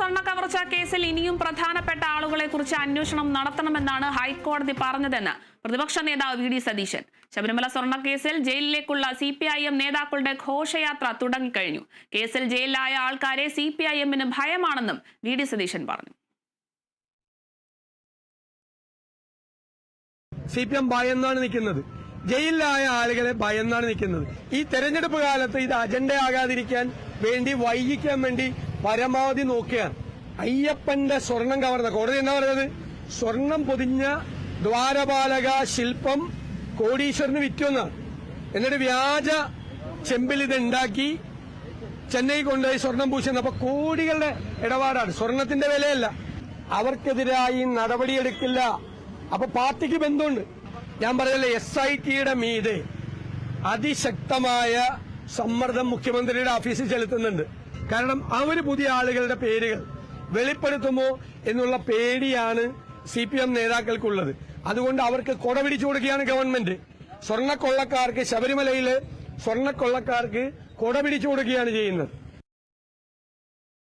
സ്വർണ കവർച്ച കേസിൽ ഇനിയും പ്രധാനപ്പെട്ട ആളുകളെ കുറിച്ച് അന്വേഷണം നടത്തണമെന്നാണ് ഹൈക്കോടതി പറഞ്ഞതെന്ന് പ്രതിപക്ഷ നേതാവ് വി ഡി സതീശൻ. ശബരിമല സ്വർണക്കേസിൽ ജയിലിലേക്കുള്ള സി പി ഐ എം നേതാക്കളുടെ ഘോഷയാത്ര തുടങ്ങിക്കഴിഞ്ഞു. കേസിൽ ജയിലിലായ ആൾക്കാരെ സി പി ഐ എമ്മിന് ഭയമാണെന്നും വി ഡി സതീശൻ പറഞ്ഞു. സി പി എം ഭയന്നാണ് നിൽക്കുന്നത്. ജയിലിലായ ആളുകളെ ഭയന്നാണ് നിൽക്കുന്നത്. ഈ തെരഞ്ഞെടുപ്പ് കാലത്ത് ഇത് അജണ്ടയാകാതിരിക്കാൻ വേണ്ടി വൈകിക്കാൻ വേണ്ടി പരമാവധി നോക്കുകയാണ് അയ്യപ്പന്റെ സ്വർണം കവർന്ന കോടതി എന്താ പറയുന്നത്? സ്വർണം പൊതിഞ്ഞ ദ്വാരപാലക ശില്പം കോടീശ്വരന് വിറ്റുവെന്നാണ് എന്നിട്ട് വ്യാജ ചെമ്പിൽ ഇത് ഉണ്ടാക്കി ചെന്നൈ കൊണ്ടുപോയി സ്വർണം പൂശുന്ന അപ്പൊ കോടികളുടെ ഇടപാടാണ്. സ്വർണത്തിന്റെ വിലയല്ല. അവർക്കെതിരായി നടപടിയെടുക്കില്ല. അപ്പൊ പാർട്ടിക്ക് ബന്ധമുണ്ട്. ഞാൻ പറയല്ലേ എസ് ഐ ടിയുടെ മീതെ അതിശക്തമായ സമ്മർദ്ദം മുഖ്യമന്ത്രിയുടെ ഓഫീസിൽ ചെലുത്തുന്നുണ്ട്. കാരണം അവർ പുതിയ ആളുകളുടെ പേരുകൾ വെളിപ്പെടുത്തുമോ എന്നുള്ള പേടിയാണ് സി പി എം നേതാക്കൾക്കുള്ളത്. അതുകൊണ്ട് അവർക്ക് കൊട പിടിച്ചു കൊടുക്കുകയാണ് ഗവൺമെന്റ്. സ്വർണക്കൊള്ളക്കാർക്ക് ശബരിമലയിൽ സ്വർണക്കൊള്ളക്കാർക്ക് കൊട പിടിച്ചു കൊടുക്കുകയാണ് ചെയ്യുന്നത്.